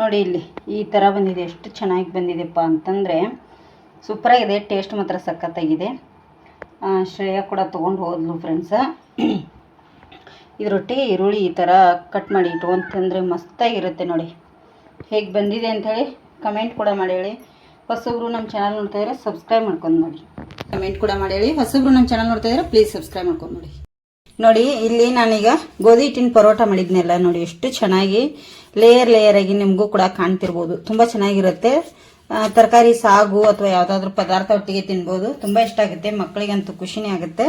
ನೋಡಿ ಇಲ್ಲಿ, ಈ ಥರ ಬಂದಿದೆ, ಎಷ್ಟು ಚೆನ್ನಾಗಿ ಬಂದಿದೆಪ್ಪ ಅಂತಂದರೆ ಸೂಪರಾಗಿದೆ, ಟೇಸ್ಟ್ ಮಾತ್ರ ಸಖತ್ತಾಗಿದೆ. ಶ್ರೇಯಾ ಕೂಡ ತೊಗೊಂಡು ಹೋದ್ಲು ಫ್ರೆಂಡ್ಸ ರೊಟ್ಟಿ, ಈರುಳ್ಳಿ ಈ ಥರ ಕಟ್ ಮಾಡಿ ಇಟ್ಕೊಂತಂದರೆ ಮಸ್ತಾಗಿರುತ್ತೆ ನೋಡಿ. ಹೇಗೆ ಬಂದಿದೆ ಅಂಥೇಳಿ ಕಮೆಂಟ್ ಕೂಡ ಮಾಡಿ ಹೇಳಿ. ಹೊಸಬ್ರು ನಮ್ಮ ಚಾನಲ್ ನೋಡ್ತಾ ಇದ್ರೆ ಸಬ್ಸ್ಕ್ರೈಬ್ ಮಾಡ್ಕೊಂಡು ನೋಡಿ. ಕಮೆಂಟ್ ಕೂಡ ಮಾಡಿ ಹೇಳಿ. ಹೊಸಬ್ರು ನಮ್ಮ ಚಾನಲ್ ನೋಡ್ತಾ ಇದ್ರೆ ಪ್ಲೀಸ್ ಸಬ್ಸ್ಕ್ರೈಬ್ ಮಾಡ್ಕೊಂಡು ನೋಡಿ. ನೋಡಿ, ಇಲ್ಲಿ ನಾನೀಗ ಗೋಧಿ ಹಿಟ್ಟಿನ ಪರೋಟ ಮಾಡಿದ್ನೆಲ್ಲ, ನೋಡಿ ಎಷ್ಟು ಚೆನ್ನಾಗಿ ಲೇಯರ್ ಲೇಯರ್ ಆಗಿ ನಿಮಗೂ ಕೂಡ ಕಾಣ್ತಿರ್ಬೋದು. ತುಂಬ ಚೆನ್ನಾಗಿರುತ್ತೆ. ತರಕಾರಿ, ಸಾಗು ಅಥವಾ ಯಾವುದಾದ್ರೂ ಪದಾರ್ಥ ಒಟ್ಟಿಗೆ ತಿನ್ಬೋದು. ತುಂಬ ಇಷ್ಟ ಆಗುತ್ತೆ. ಮಕ್ಕಳಿಗಂತೂ ಖುಷಿನೇ ಆಗುತ್ತೆ.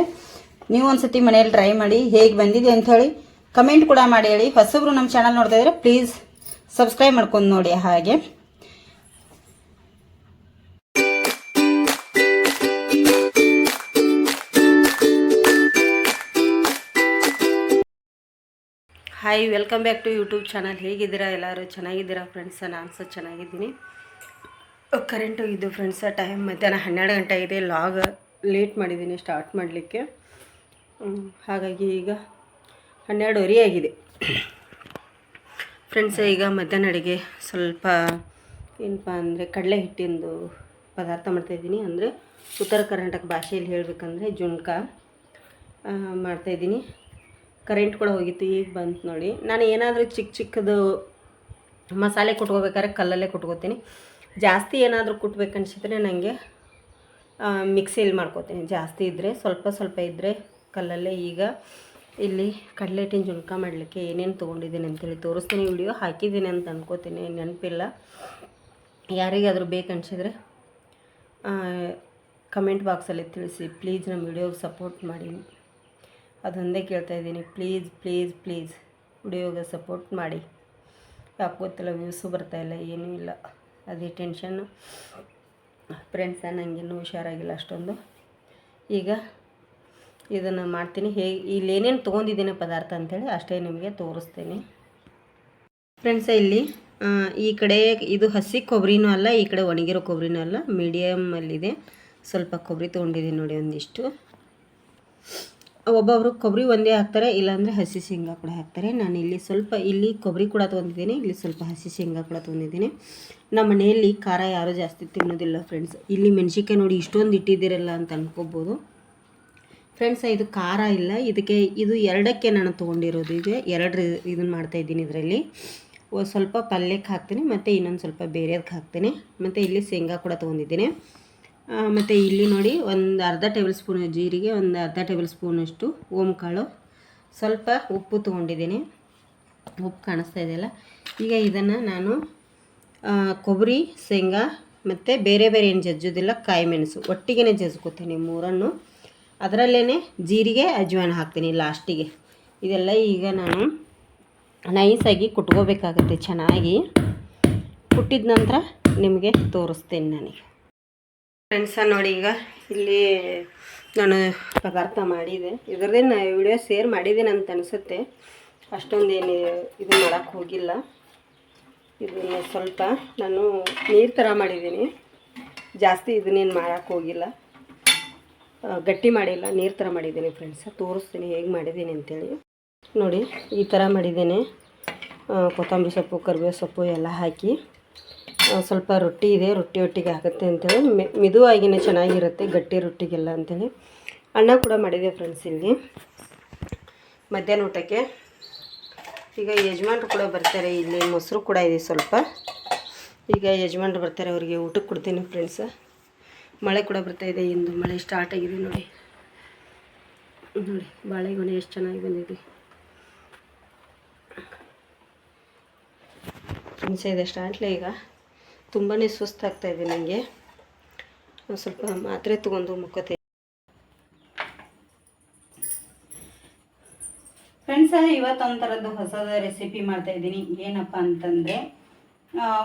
ನೀವು ಒಂದ್ಸತಿ ಮನೆಯಲ್ಲಿ ಟ್ರೈ ಮಾಡಿ ಹೇಗೆ ಬಂದಿದೆ ಅಂತ ಹೇಳಿ ಕಮೆಂಟ್ ಕೂಡ ಮಾಡಿ ಹೇಳಿ. ಹೊಸಬ್ರು ನಮ್ಮ ಚಾನಲ್ ನೋಡ್ತಾ ಇದ್ರೆ ಪ್ಲೀಸ್ ಸಬ್ಸ್ಕ್ರೈಬ್ ಮಾಡ್ಕೊಂಡು ನೋಡಿ ಹಾಗೆ. Hi welcome back to YouTube channel ಹೇಗಿದ್ದೀರಾ ಎಲ್ಲರೂ? ಚೆನ್ನಾಗಿದ್ದೀರಾ ಫ್ರೆಂಡ್ಸ ನಾನು ಸಹ ಚೆನ್ನಾಗಿದ್ದೀನಿ. ಕರೆಂಟು ಇದು ಫ್ರೆಂಡ್ಸ ಟೈಮ್ ಮಧ್ಯಾಹ್ನ ಹನ್ನೆರಡು ಗಂಟೆ ಇದೆ. ಲಾಗ್ ಲೇಟ್ ಮಾಡಿದ್ದೀನಿ ಸ್ಟಾರ್ಟ್ ಮಾಡಲಿಕ್ಕೆ. ಹಾಗಾಗಿ ಈಗ ಹನ್ನೆರಡುವರೆ ಆಗಿದೆ. ಫ್ರೆಂಡ್ಸ್ ಈಗ ಮಧ್ಯಾಹ್ನ ಅಡುಗೆ ಸ್ವಲ್ಪ ಏನಪ್ಪ ಅಂದರೆ ಕಡಲೆ ಹಿಟ್ಟಿಂದು ಪದಾರ್ಥ ಮಾಡ್ತಾಯಿದ್ದೀನಿ ಅಂದರೆ ಉತ್ತರ ಕರ್ನಾಟಕ ಭಾಷೆಯಲ್ಲಿ ಹೇಳಬೇಕಂದ್ರೆ ಜುಣ್ಕ ಮಾಡ್ತಾಯಿದ್ದೀನಿ ಕರೆಂಟ್ ಕೂಡ ಹೋಗಿತ್ತು, ಈಗ ಬಂತು ನೋಡಿ. ನಾನು ಏನಾದರೂ ಚಿಕ್ಕ ಚಿಕ್ಕದು ಮಸಾಲೆ ಕುಟ್ಕೋಬೇಕಾದ್ರೆ ಕಲ್ಲಲ್ಲೇ ಕುಟ್ಕೋತೀನಿ. ಜಾಸ್ತಿ ಏನಾದರೂ ಕುಟ್ಬೇಕನ್ಸಿದ್ರೆ ನನಗೆ ಮಿಕ್ಸಿಯಲ್ಲಿ ಮಾಡ್ಕೋತೀನಿ. ಜಾಸ್ತಿ ಇದ್ದರೆ ಸ್ವಲ್ಪ ಸ್ವಲ್ಪ ಇದ್ದರೆ ಕಲ್ಲಲ್ಲೇ ಈಗ ಇಲ್ಲಿ ಕಡಲೆ ಹಿಟ್ಟಿನ ಮಾಡಲಿಕ್ಕೆ ಏನೇನು ತೊಗೊಂಡಿದ್ದೀನಿ ಅಂತೇಳಿ ತೋರಿಸ್ತೀನಿ. ವಿಡಿಯೋ ಹಾಕಿದ್ದೀನಿ ಅಂತ ಅನ್ಕೋತೀನಿ, ನೆನಪಿಲ್ಲ. ಯಾರಿಗಾದರೂ ಬೇಕನ್ಸಿದ್ರೆ ಕಮೆಂಟ್ ಬಾಕ್ಸಲ್ಲಿ ತಿಳಿಸಿ. ಪ್ಲೀಸ್ ನಮ್ಮ ವಿಡಿಯೋಗೆ ಸಪೋರ್ಟ್ ಮಾಡಿ. ಅದೊಂದೇ ಕೇಳ್ತಾ ಇದ್ದೀನಿ. ಪ್ಲೀಸ್ ಪ್ಲೀಸ್ ಪ್ಲೀಸ್ ವಿಡಿಯೋಗೆ ಸಪೋರ್ಟ್ ಮಾಡಿ. ಯಾಕೆ ಗೊತ್ತಿಲ್ಲ, ವ್ಯೂಸು ಬರ್ತಾಯಿಲ್ಲ ಏನೂ ಇಲ್ಲ. ಅದೇ ಟೆನ್ಷನ್ನು ಫ್ರೆಂಡ್ಸ ನನಗಿನ್ನೂ ಹುಷಾರಾಗಿಲ್ಲ ಅಷ್ಟೊಂದು. ಈಗ ಇದನ್ನು ಮಾಡ್ತೀನಿ. ಹೇಗೆ ಇಲ್ಲಿ ಏನೇನು ತೊಗೊಂಡಿದ್ದೀನಿ ಪದಾರ್ಥ ಅಂಥೇಳಿ ಅಷ್ಟೇ ನಿಮಗೆ ತೋರಿಸ್ತೀನಿ. ಫ್ರೆಂಡ್ಸ ಇಲ್ಲಿ ಈ ಕಡೆ ಇದು ಹಸಿ ಕೊಬ್ಬರಿನೂ ಅಲ್ಲ, ಈ ಕಡೆ ಒಣಗಿರೋ ಕೊಬ್ಬರಿನೂ ಅಲ್ಲ ಮೀಡಿಯಮಲ್ಲಿದೆ ಸ್ವಲ್ಪ ಕೊಬ್ಬರಿ ತೊಗೊಂಡಿದ್ದೀನಿ ನೋಡಿ ಒಂದಿಷ್ಟು. ಒಬ್ಬೊಬ್ಬರು ಕೊಬ್ಬರಿ ಒಂದೇ ಹಾಕ್ತಾರೆ, ಇಲ್ಲಾಂದರೆ ಹಸಿ ಶೇಂಗಾ ಕೂಡ ಹಾಕ್ತಾರೆ. ನಾನು ಇಲ್ಲಿ ಸ್ವಲ್ಪ, ಇಲ್ಲಿ ಕೊಬ್ಬರಿ ಕೂಡ ತೊಗೊಂಡಿದ್ದೀನಿ ಇಲ್ಲಿ ಸ್ವಲ್ಪ ಹಸಿ ಶೇಂಗಾ ಕೂಡ ತೊಗೊಂಡಿದ್ದೀನಿ ನಮ್ಮ ಮನೆಯಲ್ಲಿ ಖಾರ ಯಾರೂ ಜಾಸ್ತಿ ತಿನ್ನೋದಿಲ್ಲ ಫ್ರೆಂಡ್ಸ್ ಇಲ್ಲಿ ಮೆಣಸಿನ್ಕಾಯಿ ನೋಡಿ ಇಷ್ಟೊಂದು ಇಟ್ಟಿದ್ದೀರಲ್ಲ ಅಂತ ಅನ್ಕೋಬೋದು. ಫ್ರೆಂಡ್ಸ್ ಇದು ಖಾರ ಇಲ್ಲ. ಇದಕ್ಕೆ, ಇದು ಎರಡಕ್ಕೆ ನಾನು ತೊಗೊಂಡಿರೋದು ಈಗ ಎರಡು ಇದನ್ನು ಮಾಡ್ತಾಯಿದ್ದೀನಿ ಇದರಲ್ಲಿ. ಸ್ವಲ್ಪ ಪಲ್ಯಕ್ಕೆ ಹಾಕ್ತೀನಿ, ಮತ್ತು ಇನ್ನೊಂದು ಸ್ವಲ್ಪ ಬೇರೆದಕ್ಕೆ ಹಾಕ್ತೀನಿ. ಮತ್ತು ಇಲ್ಲಿ ಶೇಂಗಾ ಕೂಡ ತೊಗೊಂಡಿದ್ದೀನಿ. ಮತ್ತು ಇಲ್ಲಿ ನೋಡಿ ಒಂದು ಅರ್ಧ ಟೇಬಲ್ ಸ್ಪೂನ್ ಜೀರಿಗೆ, ಒಂದು ಅರ್ಧ ಟೇಬಲ್ ಸ್ಪೂನಷ್ಟು ಓಂಕಾಳು. ಸ್ವಲ್ಪ ಉಪ್ಪು ತೊಗೊಂಡಿದ್ದೀನಿ. ಉಪ್ಪು ಕಾಣಿಸ್ತಾ ಇದೆಯಲ್ಲ ಈಗ ಇದನ್ನು ನಾನು ಕೊಬ್ಬರಿ, ಶೇಂಗಾ ಮತ್ತು ಬೇರೆ ಬೇರೆ ಏನು ಜಜ್ಜೋದಿಲ್ಲ ಕಾಯಿ ಮೆಣಸು ಒಟ್ಟಿಗೆ ಜಜ್ಕೋತೀನಿ ಮೂರನ್ನು. ಅದರಲ್ಲೇ ಜೀರಿಗೆ ಅಜ್ವಾನ ಹಾಕ್ತೀನಿ ಲಾಸ್ಟಿಗೆ. ಇದೆಲ್ಲ ಈಗ ನಾನು ನೈಸಾಗಿ ಕುಟ್ಕೋಬೇಕಾಗತ್ತೆ ಚೆನ್ನಾಗಿ. ಕುಟ್ಟಿದ ನಂತರ ನಿಮಗೆ ತೋರಿಸ್ತೀನಿ ನನಗೆ. ಫ್ರೆಂಡ್ಸ ನೋಡಿ ಈಗ ಇಲ್ಲಿ ನಾನು ಪದಾರ್ಥ ಮಾಡಿದೆ. ಇದರದೇ ನಾ ವಿಡಿಯೋ ಶೇರ್ ಮಾಡಿದ್ದೀನಿ ಅಂತ ಅನಿಸುತ್ತೆ. ಅಷ್ಟೊಂದೇನು ಇದು ಮಾಡೋಕ್ಕೆ ಹೋಗಿಲ್ಲ. ಇದನ್ನು ಸ್ವಲ್ಪ ನಾನು ನೀರು ಥರ ಮಾಡಿದ್ದೀನಿ. ಜಾಸ್ತಿ ಇದನ್ನೇನು ಮಾಡೋಕ್ಕೆ ಹೋಗಿಲ್ಲ. ಗಟ್ಟಿ ಮಾಡಿಲ್ಲ, ನೀರು ಥರ ಮಾಡಿದ್ದೀನಿ ಫ್ರೆಂಡ್ಸ ತೋರಿಸ್ತೀನಿ ಹೇಗೆ ಮಾಡಿದ್ದೀನಿ ಅಂತೇಳಿ. ನೋಡಿ, ಈ ಥರ ಮಾಡಿದ್ದೇನೆ. ಕೊತ್ತಂಬರಿ ಸೊಪ್ಪು, ಕರಿಬೇವು ಸೊಪ್ಪು ಎಲ್ಲ ಹಾಕಿ. ಸ್ವಲ್ಪ ರೊಟ್ಟಿ ಇದೆ, ರೊಟ್ಟಿ ಒಟ್ಟಿಗೆ ಆಗುತ್ತೆ ಅಂತೇಳಿ. ಮೆ ಆಗಿನೇ ಚೆನ್ನಾಗಿರುತ್ತೆ ಗಟ್ಟಿ ರೊಟ್ಟಿಗೆಲ್ಲ ಅಂತೇಳಿ. ಅನ್ನ ಕೂಡ ಮಾಡಿದೆ ಫ್ರೆಂಡ್ಸ್ ಇಲ್ಲಿ. ಮಧ್ಯಾಹ್ನ ಊಟಕ್ಕೆ. ಈಗ ಯಜಮಾನ್ರು ಕೂಡ ಬರ್ತಾರೆ, ಇಲ್ಲಿ ಮೊಸರು ಕೂಡ ಇದೆ ಸ್ವಲ್ಪ. ಈಗ ಯಜಮಾನ್ರು ಬರ್ತಾರೆ, ಅವರಿಗೆ ಊಟಕ್ಕೆ ಕೊಡ್ತೀನಿ ಫ್ರೆಂಡ್ಸ್ ಮಳೆ ಕೂಡ ಬರ್ತಾ ಇದೆ, ಇಂದು ಮಳೆ ಸ್ಟಾರ್ಟ್ ಆಗಿದೆ ನೋಡಿ. ನೋಡಿ, ಬಾಳೆಗೊನೆ ಎಷ್ಟು ಚೆನ್ನಾಗಿ ಬಂದಿದೆ. ಫ್ರೆಂಡ್ಸ್ ಇದೆ ಸ್ಟಾರ್ಟ್ಲೆ ಈಗ. ತುಂಬಾ ಸುಸ್ತಾಗ್ತಾ ಇದೆ ನನಗೆ ಒಂದು ಸ್ವಲ್ಪ ಮಾತ್ರೆ ತೊಗೊಂಡು ಮುಖತೆ ಫ್ರೆಂಡ್ಸ ಇವತ್ತೊಂಥರದ್ದು ಹೊಸದ ರೆಸಿಪಿ ಮಾಡ್ತಾ ಇದ್ದೀನಿ. ಏನಪ್ಪ ಅಂತಂದರೆ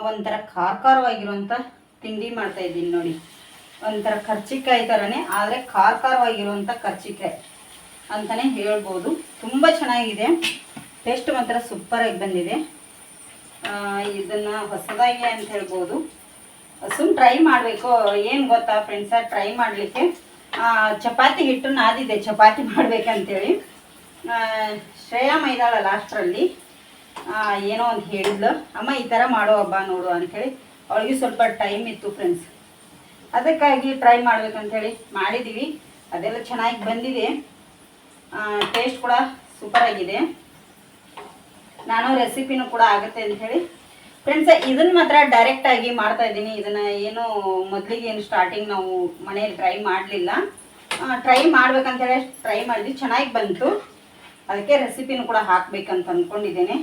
ಒಂಥರ ಖಾರ ಖಾರವಾಗಿರುವಂಥ ತಿಂಡಿ ಮಾಡ್ತಾ ಇದ್ದೀನಿ ನೋಡಿ. ಒಂಥರ ಕರ್ಚಿಕಾಯಿ ಥರನೇ ಆದರೆ ಖಾರ ಖಾರವಾಗಿರುವಂಥ ಕರ್ಚಿಕಾಯಿ ಅಂತಲೇ ಹೇಳ್ಬೋದು. ತುಂಬ ಚೆನ್ನಾಗಿದೆ. ಟೇಸ್ಟ್ ಮಾತ್ರ ಸೂಪರಾಗಿ ಬಂದಿದೆ. ಇದನ್ನ ಹೊಸದಾಗಿ ಅಂತ ಹೇಳ್ಬೋದು. ಸುಮ್ ಟ್ರೈ ಮಾಡಬೇಕು. ಏನು ಗೊತ್ತಾ ಫ್ರೆಂಡ್ಸ ಟ್ರೈ ಮಾಡಲಿಕ್ಕೆ? ಚಪಾತಿ ಹಿಟ್ಟು ನಾದಿದೆ. ಚಪಾತಿ ಮಾಡ್ಬೇಕಂತೇಳಿ. ಶ್ರೇಯಾ ಮೈದಾಳ ಲಾಸ್ಟ್ರಲ್ಲಿ ಏನೋ ಒಂದು ಹೇಳಿದ್ಲು. ಅಮ್ಮ, ಈ ಥರ ಮಾಡೋ ಹಬ್ಬ ನೋಡು ಅಂಥೇಳಿ. ಅವಳಿಗೆ ಸ್ವಲ್ಪ ಟೈಮ್ ಇತ್ತು ಫ್ರೆಂಡ್ಸ್ ಅದಕ್ಕಾಗಿ ಟ್ರೈ ಮಾಡ್ಬೇಕಂತೇಳಿ ಮಾಡಿದ್ದೀವಿ ಅದೆಲ್ಲ ಚೆನ್ನಾಗಿ ಬಂದಿದೆ. ಟೇಸ್ಟ್ ಕೂಡ ಸೂಪರ್ ಆಗಿದೆ. ನಾನು ರೆಸಿಪಿನೂ ಕೂಡ ಆಗುತ್ತೆ ಅಂತ ಹೇಳಿ. ಫ್ರೆಂಡ್ಸ್ ಇದನ್ನ ಮಾತ್ರ ಡೈರೆಕ್ಟ್ ಆಗಿ ಮಾಡ್ತಾ ಇದ್ದೀನಿ. ಇದನ್ನ ಏನು ಮೊದಲಿಗೆ ಏನು ಸ್ಟಾರ್ಟಿಂಗ್ ನಾವು ಮನೆಯಲ್ಲಿ ಟ್ರೈ ಮಾಡಲಿಲ್ಲ. ಟ್ರೈ ಮಾಡ್ಬೇಕಂತೇಳಿ ಟ್ರೈ ಮಾಡಿದ್ವಿ. ಚೆನ್ನಾಗಿ ಬಂತು. ಅದಕ್ಕೆ ರೆಸಿಪಿನೂ ಕೂಡ ಹಾಕ್ಬೇಕಂತ ಅಂದ್ಕೊಂಡಿದ್ದೇನೆ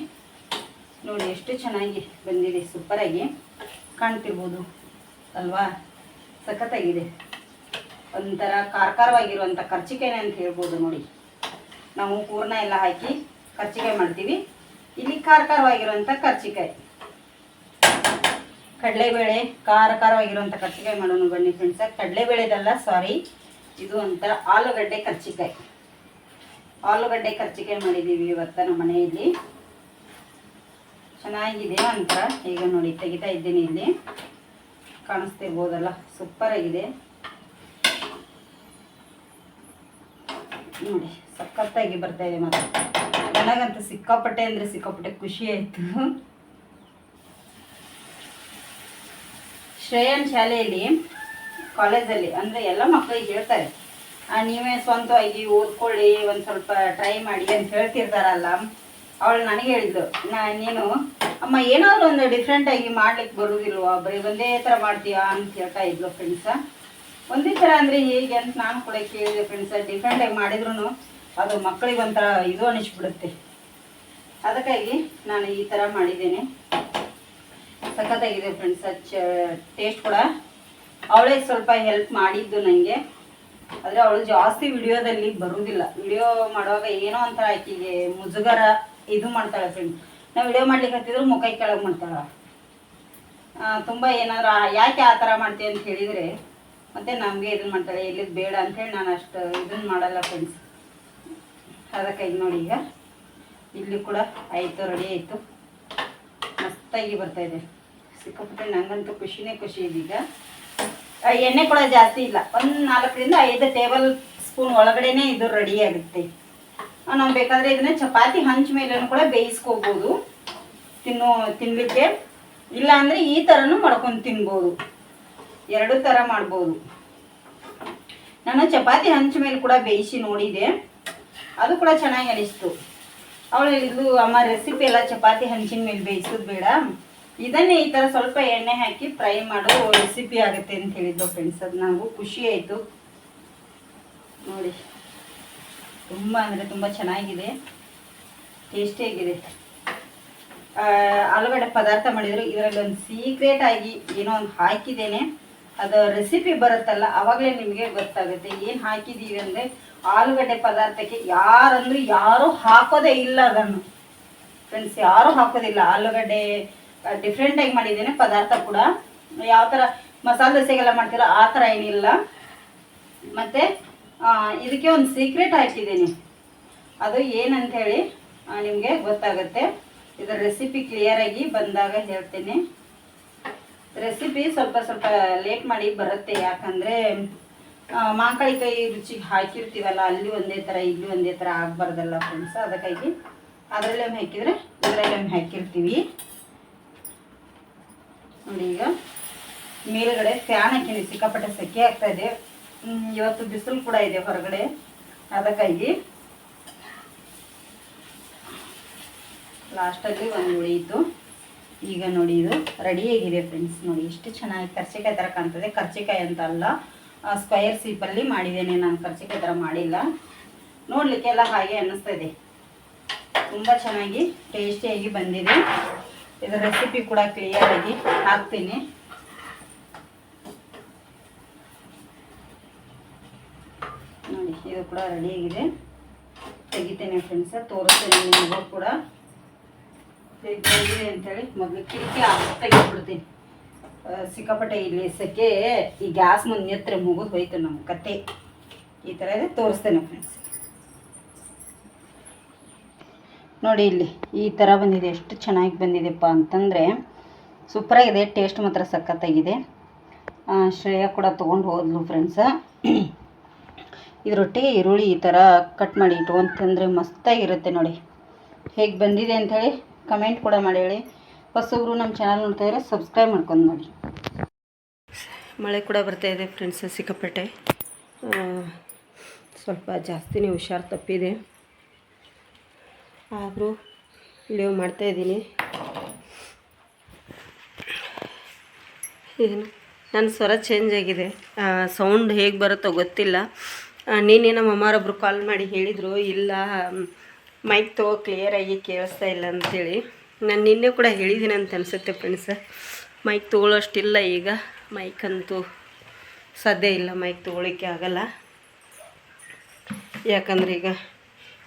ನೋಡಿ, ಎಷ್ಟು ಚೆನ್ನಾಗಿ ಬಂದಿದೆ. ಸೂಪರಾಗಿ ಕಾಣ್ತಿರ್ಬೋದು. ಅಲ್ವಾ? ಸಖತ್ತಾಗಿದೆ. ಒಂಥರ ಖಾರ ಖಾರವಾಗಿರುವಂಥ ಕರ್ಚಿಕಾಯಿನೆ ಅಂತ ಹೇಳ್ಬೋದು ನೋಡಿ. ನಾವು ಹೂರ್ಣ ಎಲ್ಲ ಹಾಕಿ ಕರ್ಚಿಕಾಯಿ ಮಾಡ್ತೀವಿ. ಇಲ್ಲಿ ಖಾರ ಖಾರವಾಗಿರುವಂಥ ಕರ್ಚಿಕಾಯಿ. ಕಡಲೆಬೇಳೆ ಖಾರ ಖಾರವಾಗಿರುವಂಥ ಕರ್ಚಿಕಾಯಿ ಮಾಡೋಣ ಬನ್ನಿ ಫ್ರೆಂಡ್ಸ ಕಡಲೆಬೇಳೆದಲ್ಲ ಸಾರಿ ಇದು ಅಂತ ಆಲೂಗಡ್ಡೆ ಕರ್ಚಿಕಾಯಿ. ಆಲೂಗಡ್ಡೆ ಕರ್ಚಿಕಾಯಿ ಮಾಡಿದ್ದೀವಿ ಇವತ್ತು ನಮ್ಮ ಮನೆಯಲ್ಲಿ. ಚೆನ್ನಾಗಿದೆ ಅಂತ ಈಗ ನೋಡಿ ತೆಗಿತಾ ಇದ್ದೀನಿ ಇಲ್ಲಿ. ಕಾಣಿಸ್ತಿರ್ಬೋದಲ್ಲ? ಸೂಪರ್ ಆಗಿದೆ. ನೋಡಿ, ಸಖತ್ತಾಗಿ ಬರ್ತಾ ಇದೆ ಮತ್ತೆ ನನಗಂತೂ ಸಿಕ್ಕಾಪಟ್ಟೆ ಅಂದರೆ ಸಿಕ್ಕಾಪಟ್ಟೆ ಖುಷಿ ಆಯಿತು. ಶ್ರೇಯನ್ ಶಾಲೆಯಲ್ಲಿ, ಕಾಲೇಜಲ್ಲಿ, ಅಂದರೆ ಎಲ್ಲ ಮಕ್ಕಳಿಗೆ ಹೇಳ್ತಾರೆ. ನೀವೇ ಸ್ವಂತವಾಗಿ ಓದ್ಕೊಳ್ಳಿ, ಒಂದು ಸ್ವಲ್ಪ ಟ್ರೈ ಮಾಡಿ ಅಂತ ಹೇಳ್ತಿರ್ತಾರಲ್ಲ. ಅವಳು ನನಗೆ ಹೇಳಿದ್ಲು ನಾ ನೀನು, ಅಮ್ಮ, ಏನಾದ್ರು ಒಂದು ಡಿಫ್ರೆಂಟಾಗಿ ಮಾಡ್ಲಿಕ್ಕೆ ಬರುವುದಿಲ್ವಾ ಬರೀ ಒಂದೇ ಥರ ಮಾಡ್ತೀಯಾ? ಅಂತ ಹೇಳ್ತಾ ಇದ್ಲು ಫ್ರೆಂಡ್ಸ ಒಂದೇ ಥರ ಅಂದರೆ ಹೇಗೆ ಅಂತ ನಾನು ಕೂಡ ಕೇಳಿದೆ ಫ್ರೆಂಡ್ಸ ಡಿಫ್ರೆಂಟಾಗಿ ಮಾಡಿದ್ರು ಅದು ಮಕ್ಕಳಿಗೆ ಒಂಥರ ಇದು ಅನಿಸ್ಬಿಡುತ್ತೆ. ಅದಕ್ಕಾಗಿ ನಾನು ಈ ಥರ ಮಾಡಿದ್ದೇನೆ. ಸಖತ್ತಾಗಿದೆ ಫ್ರೆಂಡ್ಸ್ ಟೇಸ್ಟ್ ಕೂಡ. ಅವಳೇ ಸ್ವಲ್ಪ ಹೆಲ್ಪ್ ಮಾಡಿದ್ದು ನನಗೆ ಆದರೆ ಅವಳು ಜಾಸ್ತಿ ವಿಡಿಯೋದಲ್ಲಿ ಬರುವುದಿಲ್ಲ ವಿಡಿಯೋ ಮಾಡುವಾಗ ಏನೋ ಒಂಥರ ಆಕೆಗೆ ಮುಜುಗರ ಇದು ಮಾಡ್ತಾಳೆ ಫ್ರೆಂಡ್ಸ್ ನಾವು ವಿಡಿಯೋ ಮಾಡ್ಲಿಕ್ಕೆ ಹತ್ತಿದ್ರು ಮುಖ ಕೆಳಗೆ ಮಾಡ್ತಾಳೆ? ತುಂಬ ಏನಾದ್ರು ಯಾಕೆ ಆ ಥರ ಮಾಡ್ತೀವಿ ಅಂತ ಹೇಳಿದರೆ, ಮತ್ತೆ ನಮಗೆ ಇದನ್ನ ಮಾಡ್ತಾಳೆ ಎಲ್ಲಿದ್ದು ಬೇಡ ಅಂತೇಳಿ ನಾನು ಅಷ್ಟು ಇದನ್ನ ಮಾಡಲ್ಲ ಫ್ರೆಂಡ್ಸ್ ಅದಕ್ಕಾಗಿ ನೋಡಿ ಈಗ. ಇಲ್ಲಿ ಕೂಡ ಆಯಿತು ರೆಡಿ ಆಯಿತು. ಮಸ್ತಾಗಿ ಬರ್ತಾ ಇದೆ. ಸಿಕ್ಕಾಪಟ್ಟೆ ನನಗಂತೂ ಖುಷಿನೇ ಖುಷಿ ಇದೀಗ ಎಣ್ಣೆ ಕೂಡ ಜಾಸ್ತಿ ಇಲ್ಲ. ಒಂದು ನಾಲ್ಕರಿಂದ ಐದು ಟೇಬಲ್ ಸ್ಪೂನ್ ಒಳಗಡೆನೆ ಇದು ರೆಡಿ ಆಗುತ್ತೆ. ನಾವು ಬೇಕಾದರೆ ಇದನ್ನ ಚಪಾತಿ ಹಂಚ ಮೇಲೂ ಕೂಡ ಬೇಯಿಸ್ಕೋಬೋದು. ತಿನ್ನೋ ತಿನ್ನಲಿಕ್ಕೆ ಇಲ್ಲ ಅಂದರೆ ಈ ಥರನೂ ಮಾಡ್ಕೊಂಡು ತಿನ್ಬೋದು. ಎರಡು ಥರ ಮಾಡ್ಬೋದು. ನಾನು ಚಪಾತಿ ಹಂಚ ಮೇಲೆ ಕೂಡ ಬೇಯಿಸಿ ನೋಡಿದೆ. ಅದು ಕೂಡ ಚೆನ್ನಾಗಿ ಅನಿಸ್ತು. ಅವಳು ಇದು ಅಮ್ಮ ರೆಸಿಪಿ ಎಲ್ಲ ಚಪಾತಿ, ಹಂಚಿನ ಮೇಲೆ ಬೇಯಿಸೋದು ಬೇಡ. ಇದನ್ನೇ ಈ ಥರ ಸ್ವಲ್ಪ ಎಣ್ಣೆ ಹಾಕಿ ಫ್ರೈ ಮಾಡೋ ರೆಸಿಪಿ ಆಗುತ್ತೆ ಅಂತ ಹೇಳಿದ್ದು ಫ್ರೆಂಡ್ಸ್ ಅದು ನಾವು ಖುಷಿ ಆಯಿತು. ನೋಡಿ, ತುಂಬ ಅಂದರೆ ತುಂಬ ಚೆನ್ನಾಗಿದೆ. ಟೇಸ್ಟಿಯಾಗಿದೆ ಆಲೂಗಡ್ಡೆ ಪದಾರ್ಥ ಮಾಡಿದ್ರು. ಇದರಲ್ಲಿ ಒಂದು ಸೀಕ್ರೆಟ್ ಆಗಿ ಏನೋ ಒಂದು ಹಾಕಿದ್ದೇನೆ. ಅದು ರೆಸಿಪಿ ಬರುತ್ತಲ್ಲ, ಅವಾಗಲೇ ನಿಮಗೆ ಗೊತ್ತಾಗುತ್ತೆ. ಏನು ಹಾಕಿದ್ದೀವಿ ಅಂದರೆ ಆಲೂಗಡ್ಡೆ ಪದಾರ್ಥಕ್ಕೆ ಯಾರಂದ್ರೂ ಯಾರೂ ಹಾಕೋದೇ ಇಲ್ಲ ಅದನ್ನು. ಫ್ರೆಂಡ್ಸ್ ಯಾರೂ ಹಾಕೋದಿಲ್ಲ ಆಲೂಗಡ್ಡೆ ಡಿಫ್ರೆಂಟಾಗಿ ಮಾಡಿದ್ದೇನೆ, ಪದಾರ್ಥ ಕೂಡ. ಯಾವ ಥರ ಮಸಾಲೆ ದೋಸೆಗೆಲ್ಲ ಮಾಡ್ತೀರೋ ಆ ಥರ ಏನಿಲ್ಲ. ಮತ್ತು ಇದಕ್ಕೆ ಒಂದು ಸೀಕ್ರೆಟ್ ಹಾಕಿದ್ದೀನಿ. ಅದು ಏನಂತ ಹೇಳಿ ನಿಮಗೆ ಗೊತ್ತಾಗುತ್ತೆ. ಇದರ ರೆಸಿಪಿ ಕ್ಲಿಯರಾಗಿ ಬಂದಾಗ ಹೇಳ್ತೇನೆ. ರೆಸಿಪಿ ಸ್ವಲ್ಪ ಸ್ವಲ್ಪ ಲೇಟ್ ಮಾಡಿ ಬರುತ್ತೆ. ಯಾಕಂದರೆ ಮಾಂಕಾಳಿಕಾಯಿ ರುಚಿಗೆ ಹಾಕಿರ್ತೀವಲ್ಲ, ಅಲ್ಲಿ ಒಂದೇ ಥರ ಇಲ್ಲಿ ಒಂದೇ ಥರ ಆಗಬಾರ್ದಲ್ಲ ಫ್ರೆಂಡ್ಸ್ ಅದಕ್ಕಾಗಿ ಅದರಲ್ಲಿ ಒಮ್ಮೆ ಹಾಕಿದರೆ ಇದರಲ್ಲಿ ಒಮ್ಮೆ ಹಾಕಿರ್ತೀವಿ. ನೋಡಿ ಈಗ ಮೇಲ್ಗಡೆ ಫ್ಯಾನ್ ಹಾಕಿನಿ ಸಿಕ್ಕಾಪಟ್ಟೆ ಸೆಕೆ ಆಗ್ತಾ ಇದೆ. ಇವತ್ತು ಬಿಸಿಲು ಕೂಡ ಇದೆ ಹೊರಗಡೆ, ಅದಕ್ಕಾಗಿ ಲಾಸ್ಟಲ್ಲಿ ಒಂದು ಉಳಿಯಿತು ಈಗ ನೋಡಿ ಇದು ರೆಡಿಯಾಗಿದೆ ಫ್ರೆಂಡ್ಸ್ ನೋಡಿ ಎಷ್ಟು ಚೆನ್ನಾಗಿ ಕರ್ಚಿಕಾಯಿ ಥರ ಕಾಣ್ತದೆ. ಕರ್ಚಿಕಾಯಿ ಅಂತ ಅಲ್ಲ ಸ್ಕ್ವಯರ್ ಸೀಪಲ್ಲಿ ಮಾಡಿದ್ದೇನೆ. ನಾನು ಖರ್ಚಿಗೆ ಥರ ಮಾಡಿಲ್ಲ. ನೋಡಲಿಕ್ಕೆಲ್ಲ ಹಾಗೆ ಅನ್ನಿಸ್ತಾ ಇದೆ ತುಂಬ ಚೆನ್ನಾಗಿ ಟೇಸ್ಟಿಯಾಗಿ ಬಂದಿದೆ. ಇದರ ರೆಸಿಪಿ ಕೂಡ ಕ್ಲಿಯರಾಗಿ ಹಾಕ್ತೀನಿ. ನೋಡಿ, ಇದು ಕೂಡ ರೆಡಿಯಾಗಿದೆ ತೆಗಿತೇನೆ ಫ್ರೆಂಡ್ಸ ತೋರಿಸ್ತೇನೆ ನಿಮಗೂ ಕೂಡ. ಹೇಗೆ ಅಂತೇಳಿ, ಮೊದಲು ಕಿಟಕಿ ತೆಗೆದ್ಬಿಡ್ತೀನಿ. ಸಿಕ್ಕಾಪಟ್ಟೆ ಇಲ್ಲಿ ಸೆಕೆ ಈ ಗ್ಯಾಸ್ ಮುಂದೆ ಎತ್ತರ ಮುಗಿದು ಹೋಯ್ತು ನಮ್ಮ ಕತೆ. ಈ ಥರ ತೋರಿಸ್ತೇನೆ ಫ್ರೆಂಡ್ಸ್ ನೋಡಿ ಇಲ್ಲಿ, ಈ ಥರ ಬಂದಿದೆ, ಎಷ್ಟು ಚೆನ್ನಾಗಿ ಬಂದಿದೆಪ್ಪ ಅಂತಂದರೆ ಸೂಪರಾಗಿದೆ ಟೇಸ್ಟ್ ಮಾತ್ರ ಸಖತ್ತಾಗಿದೆ. ಶ್ರೇಯ ಕೂಡ ತೊಗೊಂಡು ಹೋದ್ಲು ಫ್ರೆಂಡ್ಸ ಇದರೊಟ್ಟಿಗೆ ಈರುಳ್ಳಿ ಈ ಥರ ಕಟ್ ಮಾಡಿ ಇಟ್ಕೊಂತಂದರೆ ಮಸ್ತಾಗಿರುತ್ತೆ ನೋಡಿ. ಹೇಗೆ ಬಂದಿದೆ ಅಂಥೇಳಿ ಕಮೆಂಟ್ ಕೂಡ ಮಾಡಿ ಹೇಳಿ. ಹೊಸಬ್ರು ನಮ್ಮ ಚಾನಲ್ ನೋಡ್ತಾ ಇದ್ರೆ ಸಬ್ಸ್ಕ್ರೈಬ್ ಮಾಡ್ಕೊಂಡು ನೋಡಿ ಮಳೆ ಕೂಡ ಬರ್ತಾ ಇದೆ ಫ್ರೆಂಡ್ಸ್ ಸಿಕ್ಕಾಪಟ್ಟೆ. ಸ್ವಲ್ಪ ಜಾಸ್ತಿನೇ ಹುಷಾರು ತಪ್ಪಿದೆ. ಆದರೂ ವಿಡಿಯೋ ಮಾಡ್ತಾಯಿದ್ದೀನಿ ಏನು? ನನ್ನ ಸ್ವರ ಚೇಂಜ್ ಆಗಿದೆ. ಸೌಂಡ್ ಹೇಗೆ ಬರುತ್ತೋ ಗೊತ್ತಿಲ್ಲ. ನೀನೇ ನಮ್ಮ ಅಮ್ಮರೊಬ್ಬರು ಕಾಲ್ ಮಾಡಿ ಹೇಳಿದರು, ಇಲ್ಲ ಮೈಕ್ ತಗೋ ಕ್ಲಿಯರಾಗಿ ಕೇಳಿಸ್ತಾ ಇಲ್ಲ ಅಂತೇಳಿ. ನಾನು ನಿನ್ನೆ ಕೂಡ ಹೇಳಿದ್ದೀನಿ ಅಂತ ಅನಿಸುತ್ತೆ ಫ್ರೆಂಡ್ಸ ಮೈಕ್ ತೊಗೊಳ್ಳೋಷ್ಟಿಲ್ಲ ಈಗ. ಮೈಕ್ ಅಂತೂ ಸಾಧ್ಯ ಇಲ್ಲ ಮೈಕ್ ತೊಗೊಳಿಕ್ಕೆ ಆಗಲ್ಲ. ಯಾಕಂದ್ರೆ ಈಗ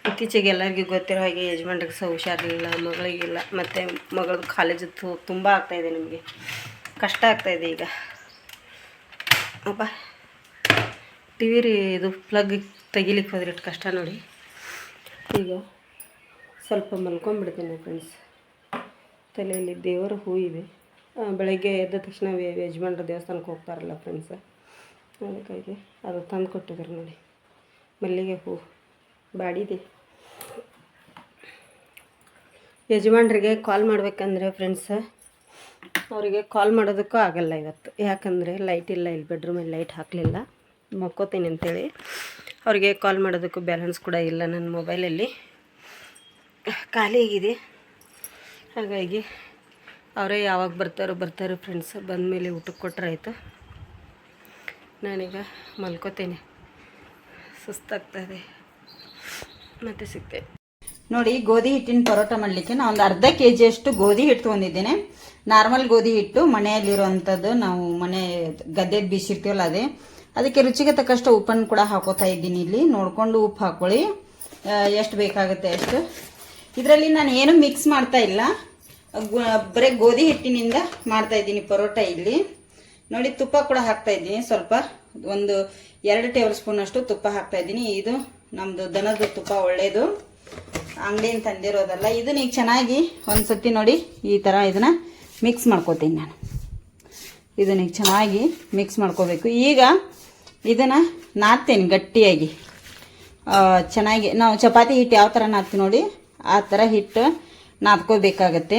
ಇತ್ತೀಚೆಗೆ ಎಲ್ಲರಿಗೂ ಗೊತ್ತಿರೋ ಹಾಗೆ ಯಜಮಾನ್ರಿಗೆ ಸಹ ಹುಷಾರಿಲ್ಲ, ಮಗಳಿಗಿಲ್ಲ, ಮತ್ತು ಮಗಳದ್ದು ಕಾಲೇಜದ್ದು ತುಂಬ ಆಗ್ತಾಯಿದೆ ನಿಮಗೆ. ಕಷ್ಟ ಆಗ್ತಾಯಿದೆ ಈಗ. ಅಪ್ಪ ಟಿ ವಿ ರೀ ಇದು ಪ್ಲಗ್ ತೆಗಿಲಿಕ್ಕೆ ಹೋದ್ರೆ ಕಷ್ಟ ನೋಡಿ. ಈಗ ಸ್ವಲ್ಪ ಮಲ್ಕೊಂಡ್ಬಿಡ್ತೀನಿ ಫ್ರೆಂಡ್ಸ್ ತಲೆಯಲ್ಲಿ ದೇವರ ಹೂ ಇದೆ ಬೆಳಗ್ಗೆ ಎದ್ದ ತಕ್ಷಣ ಯಜಮಾನರ ದೇವಸ್ಥಾನಕ್ಕೆ ಹೋಗ್ತಾರಲ್ಲ ಫ್ರೆಂಡ್ಸ ಅದಕ್ಕಾಗಿ ಅದು ತಂದು ಕೊಟ್ಟಿದ್ರು ನೋಡಿ. ಮಲ್ಲಿಗೆ ಹೂ, ಬಾಡಿದೆ. ಯಜಮಾನ್ರಿಗೆ ಕಾಲ್ ಮಾಡಬೇಕಂದ್ರೆ ಫ್ರೆಂಡ್ಸ ಅವರಿಗೆ ಕಾಲ್ ಮಾಡೋದಕ್ಕೂ ಆಗಲ್ಲ ಇವತ್ತು. ಯಾಕಂದರೆ ಲೈಟ್ ಇಲ್ಲ, ಇಲ್ಲಿ ಬೆಡ್ರೂಮಲ್ಲಿ ಲೈಟ್ ಹಾಕಲಿಲ್ಲ. ಮಕ್ಕೋತೀನಿ ಅಂತೇಳಿ. ಅವರಿಗೆ ಕಾಲ್ ಮಾಡೋದಕ್ಕೂ ಬ್ಯಾಲೆನ್ಸ್ ಕೂಡ ಇಲ್ಲ ನನ್ನ ಮೊಬೈಲಲ್ಲಿ ಖಾಲಿ ಆಗಿದೆ. ಹಾಗಾಗಿ ಅವರೇ ಯಾವಾಗ ಬರ್ತಾರೋ ಬರ್ತಾರೋ ಫ್ರೆಂಡ್ಸ್ ಬಂದಮೇಲೆ ಊಟಕ್ಕೆ ಕೊಟ್ಟರೆ ಆಯಿತು. ನಾನೀಗ ಮಲ್ಕೋತೇನೆ. ಸುಸ್ತಾಗ್ತದೆ ಮತ್ತೆ ಸಿಗ್ತೇನೆ. ನೋಡಿ, ಗೋಧಿ ಹಿಟ್ಟಿನ ಪರೋಟ ಮಾಡಲಿಕ್ಕೆ ನಾನು ಒಂದು ಅರ್ಧ ಕೆ ಜಿಯಷ್ಟು ಗೋಧಿ ಹಿಟ್ಟು ತೊಗೊಂಡಿದ್ದೇನೆ. ನಾರ್ಮಲ್ ಗೋಧಿ ಹಿಟ್ಟು, ಮನೆಯಲ್ಲಿರುವಂಥದ್ದು ನಾವು ಮನೆ ಗದ್ದೆದು ಬೀಸಿರ್ತೀವಲ್ಲ ಅದೇ. ಅದಕ್ಕೆ ರುಚಿಗೆ ತಕ್ಕಷ್ಟು ಉಪ್ಪನ್ನು ಕೂಡ ಹಾಕೋತಾ ಇದ್ದೀನಿ ಇಲ್ಲಿ. ನೋಡಿಕೊಂಡು ಉಪ್ಪು ಹಾಕೊಳ್ಳಿ. ಎಷ್ಟು ಬೇಕಾಗುತ್ತೆ ಅಷ್ಟು. ಇದರಲ್ಲಿ ನಾನು ಏನು ಮಿಕ್ಸ್ ಮಾಡ್ತಾ ಇಲ್ಲ. ಬರೀ ಗೋಧಿ ಹಿಟ್ಟಿನಿಂದ ಮಾಡ್ತಾ ಇದ್ದೀನಿ ಪರೋಟ ಇಲ್ಲಿ. ನೋಡಿ, ತುಪ್ಪ ಕೂಡ ಹಾಕ್ತಾ ಇದ್ದೀನಿ ಸ್ವಲ್ಪ. ಒಂದು ಎರಡು ಟೇಬಲ್ ಸ್ಪೂನ್ ಅಷ್ಟು ತುಪ್ಪ ಹಾಕ್ತಾ ಇದ್ದೀನಿ. ಇದು ನಮ್ಮದು ದನದ ತುಪ್ಪ ಒಳ್ಳೆಯದು ಅಂಗಡಿಯಿಂದ ತಂದಿರೋದಲ್ಲ. ಇದನ್ನ ಈಗ ಚೆನ್ನಾಗಿ ಒಂದ್ಸತಿ ನೋಡಿ ಈ ಥರ ಇದನ್ನ ಮಿಕ್ಸ್ ಮಾಡ್ಕೋತೀನಿ ನಾನು. ಇದನ್ನ ಈಗ ಚೆನ್ನಾಗಿ ಮಿಕ್ಸ್ ಮಾಡ್ಕೋಬೇಕು. ಈಗ ಇದನ್ನ ನಾದ್ತೇನೆ ಗಟ್ಟಿಯಾಗಿ. ಚೆನ್ನಾಗಿ ನಾವು ಚಪಾತಿ ಹಿಟ್ಟು ಯಾವ ಥರ ನಾದ್ತೀವಿ ನೋಡಿ, ಆ ಥರ ಹಿಟ್ಟು ನಾದ್ಕೋಬೇಕಾಗತ್ತೆ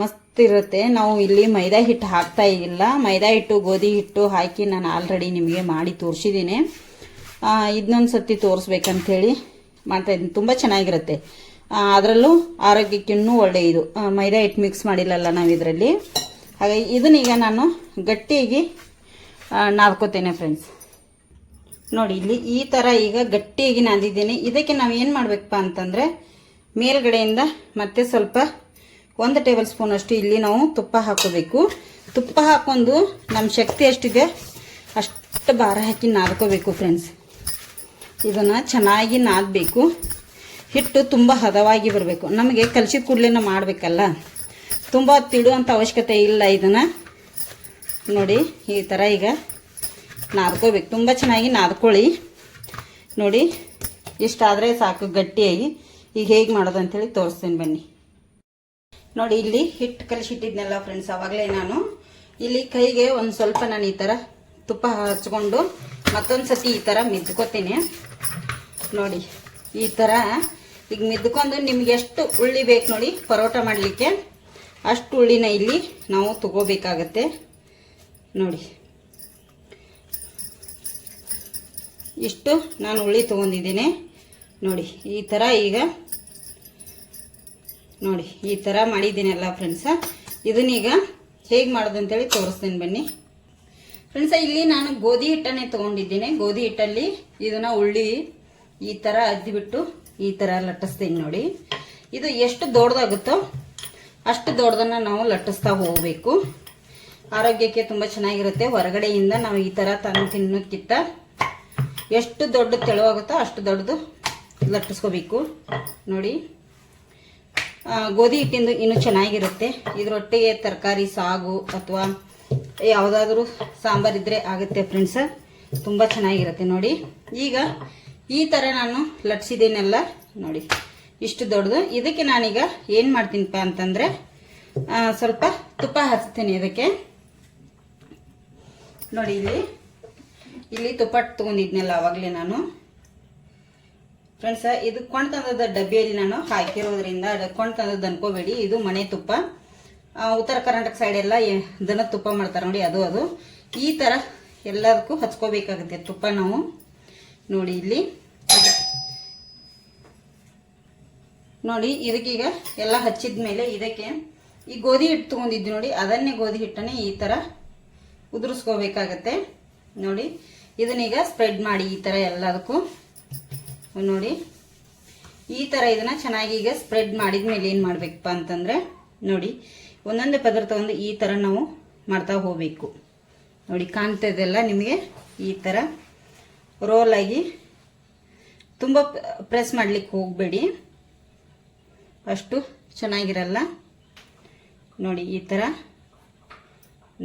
ಮಸ್ತ್ ಇರುತ್ತೆ ನಾವು ಇಲ್ಲಿ ಮೈದಾ ಹಿಟ್ಟು ಹಾಕ್ತಾ ಇಲ್ಲ. ಮೈದಾ ಹಿಟ್ಟು, ಗೋಧಿ ಹಿಟ್ಟು ಹಾಕಿ ನಾನು ಆಲ್ರೆಡಿ ನಿಮಗೆ ಮಾಡಿ ತೋರಿಸಿದ್ದೀನಿ ಇದನ್ನೊಂದು ಸತಿ ತೋರಿಸ್ಬೇಕಂಥೇಳಿ ಮಾಡ್ತಾ ಇದ್ದೀನಿ. ತುಂಬ ಚೆನ್ನಾಗಿರುತ್ತೆ. ಅದರಲ್ಲೂ ಆರೋಗ್ಯಕ್ಕಿನ್ನೂ ಒಳ್ಳೆಯದು. ಮೈದಾ ಹಿಟ್ಟು ಮಿಕ್ಸ್ ಮಾಡಿಲ್ಲಲ್ಲ ನಾವು ಇದರಲ್ಲಿ. ಹಾಗಾಗಿ ಇದನ್ನೀಗ ನಾನು ಗಟ್ಟಿಯಾಗಿ ನಾದ್ಕೋತೇನೆ ಫ್ರೆಂಡ್ಸ್ ನೋಡಿ, ಇಲ್ಲಿ ಈ ಥರ ಈಗ ಗಟ್ಟಿಯಾಗಿ ನಾದಿದ್ದೀನಿ. ಇದಕ್ಕೆ ನಾವು ಏನು ಮಾಡಬೇಕಪ್ಪ ಅಂತಂದರೆ ಮೇಲ್ಗಡೆಯಿಂದ ಮತ್ತೆ ಸ್ವಲ್ಪ ಒಂದು ಟೇಬಲ್ ಸ್ಪೂನ್ ಅಷ್ಟು ಇಲ್ಲಿ ನಾವು ತುಪ್ಪ ಹಾಕೋಬೇಕು. ತುಪ್ಪ ಹಾಕೊಂಡು ನಮ್ಮ ಶಕ್ತಿ ಎಷ್ಟಿದೆ ಅಷ್ಟು ಭಾರ ಹಾಕಿ ನಾದ್ಕೋಬೇಕು ಫ್ರೆಂಡ್ಸ್ ಇದನ್ನು ಚೆನ್ನಾಗಿ ನಾದಬೇಕು. ಹಿಟ್ಟು ತುಂಬ ಹದವಾಗಿ ಬರಬೇಕು. ನಮಗೆ ಕಲಸಿದ ಕೂಡಲೇನ ಮಾಡಬೇಕಲ್ಲ. ತುಂಬ ತಿಡುವಂಥ ಅವಶ್ಯಕತೆ ಇಲ್ಲ ಇದನ್ನು. ನೋಡಿ, ಈ ಥರ ಈಗ ನಾದ್ಕೋಬೇಕು. ತುಂಬ ಚೆನ್ನಾಗಿ ನಾದ್ಕೊಳ್ಳಿ. ನೋಡಿ, ಇಷ್ಟಾದರೆ ಸಾಕು, ಗಟ್ಟಿಯಾಗಿ. ಈಗ ಹೇಗೆ ಮಾಡೋದು ಅಂತೇಳಿ ತೋರಿಸ್ತೀನಿ ಬನ್ನಿ. ನೋಡಿ ಇಲ್ಲಿ ಹಿಟ್ಟು ಕಲಿಸಿಟ್ಟಿದ್ನಲ್ಲ ಫ್ರೆಂಡ್ಸ್ ಅವಾಗಲೇ ನಾನು. ಇಲ್ಲಿ ಕೈಗೆ ಒಂದು ಸ್ವಲ್ಪ ನಾನು ಈ ಥರ ತುಪ್ಪ ಹಚ್ಕೊಂಡು ಮತ್ತೊಂದು ಸತಿ ಈ ಥರ ಮಿದ್ಕೋತೀನಿ. ನೋಡಿ, ಈ ಥರ ಈಗ ಮಿದ್ಕೊಂಡು ನಿಮ್ಗೆ ಎಷ್ಟು ಉಳ್ಳಿ ಬೇಕು ನೋಡಿ ಪರೋಟ ಮಾಡಲಿಕ್ಕೆ, ಅಷ್ಟು ಉಳ್ಳಿನ ಇಲ್ಲಿ ನಾವು ತಗೋಬೇಕಾಗತ್ತೆ. ನೋಡಿ, ಇಷ್ಟು ನಾನು ಉಳ್ಳಿ ತೊಗೊಂಡಿದ್ದೀನಿ. ನೋಡಿ, ಈ ಥರ ಈಗ ನೋಡಿ, ಈ ಥರ ಮಾಡಿದ್ದೀನಲ್ಲ ಫ್ರೆಂಡ್ಸ ಇದನ್ನೀಗ ಹೇಗೆ ಮಾಡೋದು ಅಂತೇಳಿ ತೋರಿಸ್ತೀನಿ ಬನ್ನಿ. ಫ್ರೆಂಡ್ಸ ಇಲ್ಲಿ ನಾನು ಗೋಧಿ ಹಿಟ್ಟನ್ನೇ ತೊಗೊಂಡಿದ್ದೀನಿ. ಗೋಧಿ ಹಿಟ್ಟಲ್ಲಿ ಇದನ್ನು ಉಳ್ಳಿ ಈ ಥರ ಅದ್ದಿಬಿಟ್ಟು ಈ ಥರ ಲಟ್ಟಿಸ್ತೀನಿ ನೋಡಿ. ಇದು ಎಷ್ಟು ದೊಡ್ಡದಾಗುತ್ತೋ ಅಷ್ಟು ದೊಡ್ಡದನ್ನು ನಾವು ಲಟ್ಟಿಸ್ತಾ ಹೋಗಬೇಕು. ಆರೋಗ್ಯಕ್ಕೆ ತುಂಬ ಚೆನ್ನಾಗಿರುತ್ತೆ. ಹೊರಗಡೆಯಿಂದ ನಾವು ಈ ಥರ ತಂದು ತಿನ್ನೋಕ್ಕಿಂತ ಎಷ್ಟು ದೊಡ್ಡ ತೆಳುವಾಗುತ್ತೋ ಅಷ್ಟು ದೊಡ್ಡದು ಲಟ್ಟಿಸ್ಕೋಬೇಕು. ನೋಡಿ. ಗೋಧಿ ಹಿಟ್ಟಿಂದು ಇನ್ನೂ ಚೆನ್ನಾಗಿರುತ್ತೆ. ಇದರೊಟ್ಟಿಗೆ ತರಕಾರಿ, ಸಾಗು ಅಥವಾ ಯಾವುದಾದ್ರೂ ಸಾಂಬಾರಿದ್ರೆ ಆಗುತ್ತೆ ಫ್ರೆಂಡ್ಸ್ ತುಂಬ ಚೆನ್ನಾಗಿರುತ್ತೆ ನೋಡಿ. ಈಗ ಈ ಥರ ನಾನು ಲಟ್ಸಿದ್ದೀನಲ್ಲ ನೋಡಿ. ಇಷ್ಟು ದೊಡ್ಡದು. ಇದಕ್ಕೆ ನಾನೀಗ ಏನು ಮಾಡ್ತೀನಿಪ್ಪ ಅಂತಂದರೆ ಸ್ವಲ್ಪ ತುಪ್ಪ ಹಚ್ತೀನಿ ಇದಕ್ಕೆ. ನೋಡಿ ಇಲ್ಲಿ. ಇಲ್ಲಿ ತುಪ್ಪ ತೊಗೊಂಡಿದ್ನಲ್ಲ ಆವಾಗಲೇ ನಾನು. ಫ್ರೆಂಡ್ಸ್ ಇದು ಕೊಂಡು ತಂದದ ಡಬ್ಬಿಯಲ್ಲಿ ನಾನು ಹಾಕಿರೋದ್ರಿಂದ ಕೊಂಡು ತಂದದ್ದು ಅನ್ಕೋಬೇಡಿ. ಇದು ಮನೆ ತುಪ್ಪ. ಉತ್ತರ ಕರ್ನಾಟಕ ಸೈಡ್ ಎಲ್ಲ ದನದ ತುಪ್ಪ ಮಾಡ್ತಾರೆ ನೋಡಿ, ಅದು ಅದು. ಈ ಥರ ಎಲ್ಲದಕ್ಕೂ ಹಚ್ಕೋಬೇಕಾಗುತ್ತೆ ತುಪ್ಪ ನಾವು. ನೋಡಿ ಇಲ್ಲಿ. ನೋಡಿ ಇದಕ್ಕೀಗ ಎಲ್ಲ ಹಚ್ಚಿದ ಮೇಲೆ ಇದಕ್ಕೆ ಈ ಗೋಧಿ ಹಿಟ್ಟು ತೊಗೊಂಡಿದ್ದು ನೋಡಿ, ಅದನ್ನೇ ಗೋಧಿ ಹಿಟ್ಟನ್ನೇ ಈ ಥರ ಉದುರಿಸ್ಕೋಬೇಕಾಗತ್ತೆ. ನೋಡಿ, ಇದನ್ನೀಗ ಸ್ಪ್ರೆಡ್ ಮಾಡಿ ಈ ಥರ ಎಲ್ಲದಕ್ಕೂ. ನೋಡಿ. ಈ ಥರ ಇದನ್ನ ಚೆನ್ನಾಗಿ ಈಗ ಸ್ಪ್ರೆಡ್ ಮಾಡಿದ ಮೇಲೆ ಏನು ಮಾಡಬೇಕಪ್ಪ ಅಂತಂದರೆ, ನೋಡಿ, ಒಂದೊಂದೇ ಪದಾರ್ಥ ಒಂದು ಈ ಥರ ನಾವು ಮಾಡ್ತಾ ಹೋಗಬೇಕು. ನೋಡಿ ಕಾಣ್ತದೆಲ್ಲ ನಿಮಗೆ? ಈ ಥರ ರೋಲ್ ಆಗಿ ತುಂಬ ಪ್ರೆಸ್ ಮಾಡ್ಲಿಕ್ಕೆ ಹೋಗಬೇಡಿ. ಅಷ್ಟು ಚೆನ್ನಾಗಿರಲ್ಲ. ನೋಡಿ, ಈ ಥರ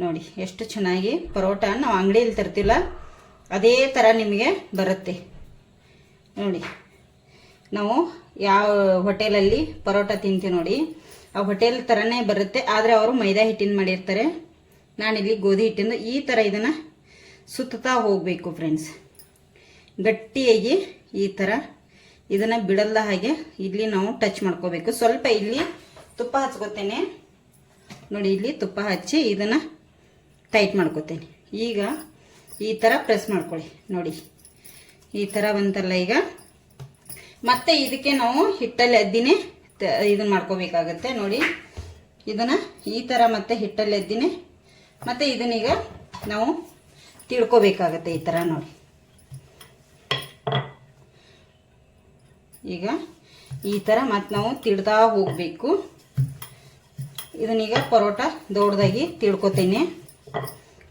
ನೋಡಿ, ಎಷ್ಟು ಚೆನ್ನಾಗಿ ಪರೋಟ ನಾವು ಅಂಗಡಿಯಲ್ಲಿ ತರ್ತಿಲ್ಲ ಅದೇ ಥರ ನಿಮಗೆ ಬರುತ್ತೆ. ನೋಡಿ. ನಾವು ಯಾವ ಹೋಟೆಲಲ್ಲಿ ಪರೋಟ ತಿಂತೀವಿ ನೋಡಿ. ಆ ಹೋಟೆಲ್ ಥರನೇ ಬರುತ್ತೆ, ಆದರೆ ಅವರು ಮೈದಾ ಹಿಟ್ಟಿನ ಮಾಡಿರ್ತಾರೆ. ನಾನಿಲ್ಲಿ ಗೋಧಿ ಹಿಟ್ಟಿಂದ ಈ ಥರ ಇದನ್ನು ಸುತ್ತಾ ಹೋಗಬೇಕು ಫ್ರೆಂಡ್ಸ್ ಗಟ್ಟಿಯಾಗಿ ಈ ಥರ ಇದನ್ನು ಬಿಡಲ್ಲ ಹಾಗೆ ಇಲ್ಲಿ ನಾವು ಟಚ್ ಮಾಡ್ಕೋಬೇಕು. ಸ್ವಲ್ಪ ಇಲ್ಲಿ ತುಪ್ಪ ಹಚ್ಕೋತೇನೆ. ನೋಡಿ, ಇಲ್ಲಿ ತುಪ್ಪ ಹಚ್ಚಿ ಇದನ್ನು ಟೈಟ್ ಮಾಡ್ಕೋತೇನೆ. ಈಗ ಈ ಥರ ಪ್ರೆಸ್ ಮಾಡ್ಕೊಳ್ಳಿ. ನೋಡಿ. ಈ ಥರ ಬಂತಲ್ಲ ಈಗ. ಮತ್ತೆ ಇದಕ್ಕೆ ನಾವು ಹಿಟ್ಟಲ್ಲಿ ಅದ್ದಿನೇ ಇದನ್ನ ಮಾಡ್ಕೋಬೇಕಾಗತ್ತೆ, ನೋಡಿ. ಇದನ್ನ ಈ ಥರ ಮತ್ತೆ ಹಿಟ್ಟಲ್ಲಿ ಅದ್ದಿನೇ ಮತ್ತೆ ಇದನ್ನೀಗ ನಾವು ತಿಳ್ಕೊಬೇಕಾಗತ್ತೆ ಈ ಥರ ನೋಡಿ. ಈಗ ಈ ಥರ ಮತ್ತೆ ನಾವು ತಿಳ್ದಾ ಹೋಗಬೇಕು. ಇದನ್ನೀಗ ಪರೋಟ ದೊಡ್ಡದಾಗಿ ತಿಳ್ಕೊತೇನೆ.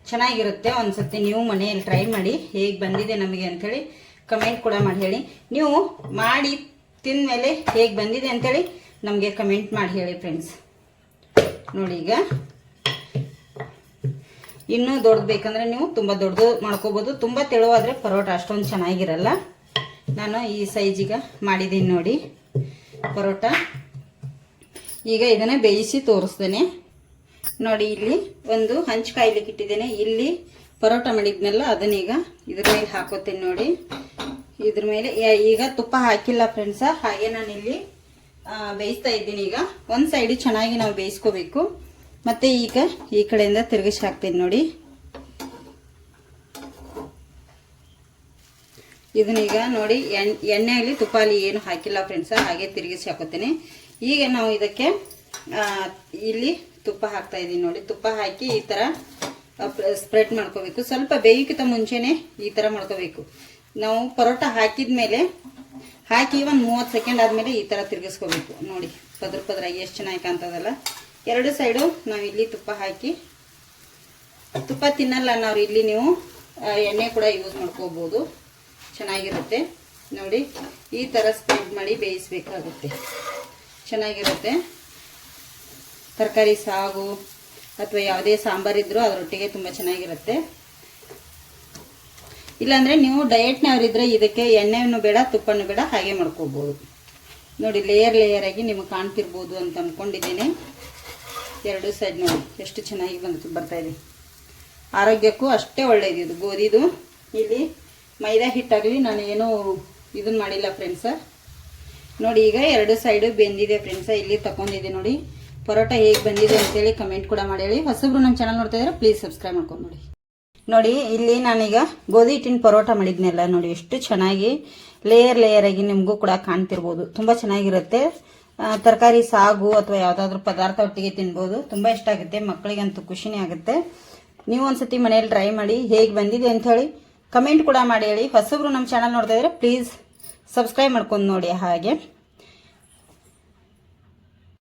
ಚೆನ್ನಾಗಿರುತ್ತೆ ಒಂದ್ಸತಿ ನೀವು ಮನೆಯಲ್ಲಿ ಟ್ರೈ ಮಾಡಿ, ಹೇಗೆ ಬಂದಿದೆ ನಮಗೆ ಅಂಥೇಳಿ ಕಮೆಂಟ್ ಕೂಡ ಮಾಡಿ ಹೇಳಿ. ನೀವು ಮಾಡಿ ತಿಂದಮೇಲೆ ಹೇಗೆ ಬಂದಿದೆ ಅಂತೇಳಿ ನಮಗೆ ಕಮೆಂಟ್ ಮಾಡಿ ಹೇಳಿ ಫ್ರೆಂಡ್ಸ್ ನೋಡಿ ಈಗ. ಇನ್ನೂ ದೊಡ್ಡದು ಬೇಕಂದ್ರೆ ನೀವು ತುಂಬ ದೊಡ್ಡದು ಮಾಡ್ಕೋಬೋದು. ತುಂಬ ತೆಳುವಾದರೆ ಪರೋಟ ಅಷ್ಟೊಂದು ಚೆನ್ನಾಗಿರಲ್ಲ. ನಾನು ಈ ಸೈಜಿಗೆ ಮಾಡಿದ್ದೀನಿ ನೋಡಿ. ಪರೋಟ. ಈಗ ಇದನ್ನು ಬೇಯಿಸಿ ತೋರಿಸ್ತೇನೆ. ನೋಡಿ ಇಲ್ಲಿ ಒಂದು ಹಂಚು ಇಟ್ಟಿದ್ದೇನೆ. ಇಲ್ಲಿ ಪರೋಟ ಮಾಡಿದ್ನಲ್ಲ, ಅದನ್ನೀಗ ಇದ್ರ ಮೇಲೆ ಹಾಕೋತೇನೆ ನೋಡಿ. ಇದ್ರ ಮೇಲೆ ಈಗ ತುಪ್ಪ ಹಾಕಿಲ್ಲ ಫ್ರೆಂಡ್ಸ ಹಾಗೆ ನಾನು ಇಲ್ಲಿ ಬೇಯಿಸ್ತಾ ಇದ್ದೀನಿ ಈಗ. ಒಂದು ಸೈಡ್ ಚೆನ್ನಾಗಿ ನಾವು ಬೇಯಿಸ್ಕೋಬೇಕು. ಮತ್ತೆ ಈಗ ಈ ಕಡೆಯಿಂದ ತಿರುಗಿಸಿ ಹಾಕ್ತೀನಿ ನೋಡಿ. ಇದನ್ನೀಗ ನೋಡಿ, ಎಣ್ ತುಪ್ಪ ಅಲ್ಲಿ ಏನು ಹಾಕಿಲ್ಲ ಫ್ರೆಂಡ್ಸ ಹಾಗೆ ತಿರುಗಿಸಿ ಹಾಕೋತೀನಿ. ಈಗ ನಾವು ಇದಕ್ಕೆ ಇಲ್ಲಿ ತುಪ್ಪ ಹಾಕ್ತಾ ಇದ್ದೀನಿ ನೋಡಿ. ತುಪ್ಪ ಹಾಕಿ ಈ ಥರ ಸ್ಪ್ರೆಡ್ ಮಾಡ್ಕೋಬೇಕು. ಸ್ವಲ್ಪ ಬೇಯೋಕ್ಕಿಂತ ಮುಂಚೆನೆ ಈ ಥರ ಮಾಡ್ಕೋಬೇಕು. ನಾವು ಪರೋಟ ಹಾಕಿದ ಮೇಲೆ ಹಾಕಿ ಒಂದು ಮೂವತ್ತು ಸೆಕೆಂಡ್ ಆದಮೇಲೆ ಈ ಥರ ತಿರುಗಿಸ್ಕೋಬೇಕು. ನೋಡಿ, ಪದ್ರ ಪದ್ರಾಗಿ ಎಷ್ಟು ಚೆನ್ನಾಗಿ ಕಾಣ್ತದಲ್ಲ. ಎರಡು ಸೈಡು ನಾವು ಇಲ್ಲಿ ತುಪ್ಪ ಹಾಕಿ, ತುಪ್ಪ ತಿನ್ನಲ್ಲ ನಾವು ಇಲ್ಲಿ ನೀವು ಎಣ್ಣೆ ಕೂಡ ಯೂಸ್ ಮಾಡ್ಕೋಬೋದು. ಚೆನ್ನಾಗಿರುತ್ತೆ. ನೋಡಿ, ಈ ಥರ ಸ್ಪ್ರೆಡ್ ಮಾಡಿ ಬೇಯಿಸಬೇಕಾಗುತ್ತೆ. ಚೆನ್ನಾಗಿರುತ್ತೆ. ತರಕಾರಿ ಸಾಗು ಅಥವಾ ಯಾವುದೇ ಸಾಂಬಾರಿದ್ರೂ ಅದರೊಟ್ಟಿಗೆ ತುಂಬ ಚೆನ್ನಾಗಿರುತ್ತೆ. ಇಲ್ಲಾಂದರೆ ನೀವು ಡಯಟ್ನವರಿದ್ರೆ ಇದಕ್ಕೆ ಎಣ್ಣೆನೂ ಬೇಡ, ತುಪ್ಪನೂ ಬೇಡ, ಹಾಗೆ ಮಾಡ್ಕೋಬೋದು. ನೋಡಿ ಲೇಯರ್ ಲೇಯರ್ ಆಗಿ ನಿಮಗೆ ಕಾಣ್ತಿರ್ಬೋದು ಅಂತ ಅಂದ್ಕೊಂಡಿದ್ದೀನಿ ಎರಡು ಸೈಡ್ ನೋಡಿ, ಎಷ್ಟು ಚೆನ್ನಾಗಿ ಬಂದು ಇದೆ. ಆರೋಗ್ಯಕ್ಕೂ ಅಷ್ಟೇ ಒಳ್ಳೆಯದು ಇದು, ಗೋಧಿದು. ಇಲ್ಲಿ ಮೈದಾ ಹಿಟ್ಟಾಗಲಿ ನಾನು ಏನೂ ಇದನ್ನ ಮಾಡಿಲ್ಲ ಫ್ರೆಂಡ್ಸ ನೋಡಿ, ಈಗ ಎರಡು ಸೈಡು ಬೆಂದಿದೆ ಫ್ರೆಂಡ್ಸ ಇಲ್ಲಿ ತಗೊಂಡಿದೆ ನೋಡಿ. ಪರೋಟ ಹೇಗೆ ಬಂದಿದೆ ಅಂತೇಳಿ ಕಮೆಂಟ್ ಕೂಡ ಮಾಡಿ ಹೇಳಿ. ಹೊಸಬ್ರು ನಮ್ಮ ಚಾನಲ್ ನೋಡ್ತಾ ಇದ್ರೆ ಪ್ಲೀಸ್ ಸಬ್ಸ್ಕ್ರೈಬ್ ಮಾಡ್ಕೊಂಡು ನೋಡಿ. ನೋಡಿ, ಇಲ್ಲಿ ನಾನೀಗ ಗೋಧಿ ಹಿಟ್ಟಿನ ಪರೋಟ ಮಾಡಿದ್ನೆಲ್ಲ ನೋಡಿ, ಎಷ್ಟು ಚೆನ್ನಾಗಿ ಲೇಯರ್ ಲೇಯರ್ ಆಗಿ ನಿಮಗೂ ಕೂಡ ಕಾಣ್ತಿರ್ಬೋದು. ತುಂಬ ಚೆನ್ನಾಗಿರುತ್ತೆ. ತರಕಾರಿ, ಸಾಗು ಅಥವಾ ಯಾವುದಾದ್ರೂ ಪದಾರ್ಥ ಒಟ್ಟಿಗೆ ತಿನ್ಬೋದು. ತುಂಬ ಇಷ್ಟ ಆಗುತ್ತೆ. ಮಕ್ಕಳಿಗಂತೂ ಖುಷಿನೇ ಆಗುತ್ತೆ. ನೀವು ಒಂದ್ಸತಿ ಮನೆಯಲ್ಲಿ ಟ್ರೈ ಮಾಡಿ ಹೇಗೆ ಬಂದಿದೆ ಅಂತ ಹೇಳಿ ಕಮೆಂಟ್ ಕೂಡ ಮಾಡಿ ಹೇಳಿ. ಹೊಸಬ್ರು ನಮ್ಮ ಚಾನಲ್ ನೋಡ್ತಾ ಇದ್ರೆ ಪ್ಲೀಸ್ ಸಬ್ಸ್ಕ್ರೈಬ್ ಮಾಡ್ಕೊಂಡು ನೋಡಿ ಹಾಗೆ.